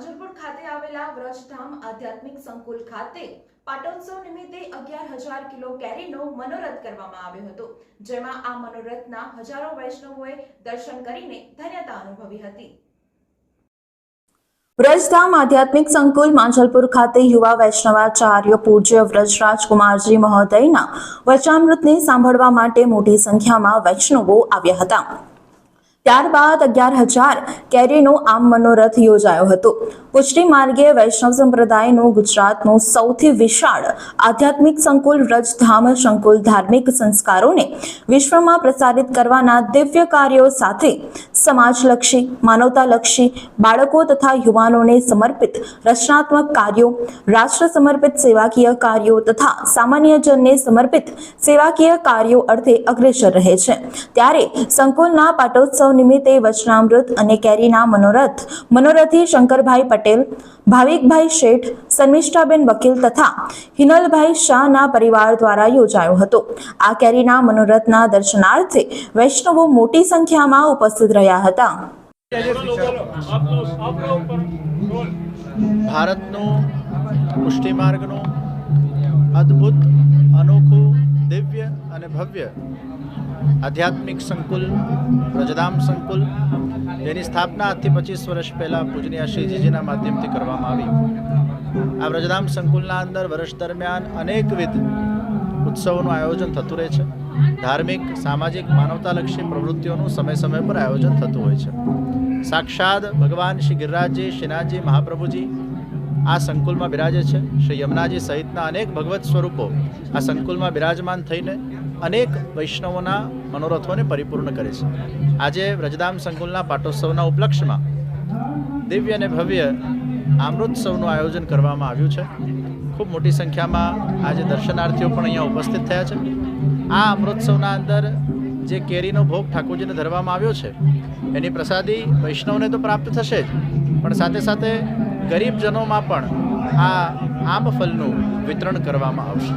માંજલપુર ખાતે આવેલા વ્રજધામ આધ્યાત્મિક સંકુલ ખાતે પાટોત્સવ નિમિત્તે અગિયાર હજાર કિલો કેરીનો મનોરથ કરવામાં આવ્યો હતો, જેમાં આ મનોરથના હજારો વૈષ્ણવોએ દર્શન કરીને ધન્યતા અનુભવી હતી. વ્રજધામ આધ્યાત્મિક સંકુલ માંજલપુર ખાતે યુવા વૈષ્ણવાચાર્ય પૂજ્ય વ્રજરાજ કુમારજી મહોદયના વચામૃતને સાંભળવા માટે મોટી સંખ્યામાં વૈષ્ણવો આવ્યા હતા. ત્યારબાદ અગિયાર હજાર કેરીનો આમ મનોરથ યોજાયો હતો. પુષ્ટિ માર્ગે વૈષ્ણવ સંપ્રદાયનું ગુજરાતનું સૌથી વિશાળ આધ્યાત્મિક સંકુલ, રજધામ સંકુલ, ધાર્મિક સંસ્કારોને વિશ્વમાં પ્રસારિત કરવાના દિવ્ય કાર્યો સાથે સમાજલક્ષી, માનવતાલક્ષી, બાળકો તથા યુવાનોને સમર્પિત રચનાત્મક કાર્યો, રાષ્ટ્ર સમર્પિત સેવાકીય કાર્યો તથા સામાન્યજનને સમર્પિત સેવાકીય કાર્યો અર્થે અગ્રેસર રહે છે. ત્યારે સંકુલના પાટોત્સવ નિમિત્તે વચનામૃત અને કેરીના મનોરથ. મનોરથી શંકરભાઈ પટેલ, ભાવિકભાઈ શેઠ, શર્મિષ્ઠાબેન વકીલ તથા હિનલભાઈ શાહના પરિવાર દ્વારા યોજાયો હતો. આ કેરીના મનોરથના દર્શનાર્થે વૈષ્ણવો મોટી સંખ્યામાં ઉપસ્થિત રહ્યા હતા. ભારતનો પુષ્ટિ માર્ગનું અને ભવ્ય આધ્યાત્મિક સંકુલ વ્રજધામ સંકુલ જેની સ્થાપના આજથી પચીસ વર્ષ પહેલાં પૂજનીય શ્રીજીજીના માધ્યમથી કરવામાં આવી. આ વ્રજધામ સંકુલના અંદર વર્ષ દરમિયાન અનેકવિધ ઉત્સવોનું આયોજન થતું રહે છે. ધાર્મિક, સામાજિક, માનવતાલક્ષી પ્રવૃત્તિઓનું સમય સમય પર આયોજન થતું હોય છે. સાક્ષાત ભગવાન શ્રી ગિરિરાજજી, શ્રીનાથજી, મહાપ્રભુજી આ સંકુલમાં બિરાજે છે. શ્રી યમુનાજી સહિતના અનેક ભગવત સ્વરૂપો આ સંકુલમાં બિરાજમાન થઈને અનેક વૈષ્ણવોના મનોરથોને પરિપૂર્ણ કરે છે. આજે વ્રજધામ સંકુલના પાટોત્સવના ઉપલક્ષમાં દિવ્ય અને ભવ્ય અમૃતોત્સવનું આયોજન કરવામાં આવ્યું છે. ખૂબ મોટી સંખ્યામાં આજે દર્શનાર્થીઓ પણ અહીંયા ઉપસ્થિત થયા છે. આ અમૃતસવના અંદર જે કેરીનો ભોગ ઠાકોરજીને ધરવામાં આવ્યો છે, એની પ્રસાદી વૈષ્ણવને તો પ્રાપ્ત થશે જ. પણ સાથે સાથે ગરીબજનોમાં પણ આ આંબ ફલનું વિતરણ કરવામાં આવશે.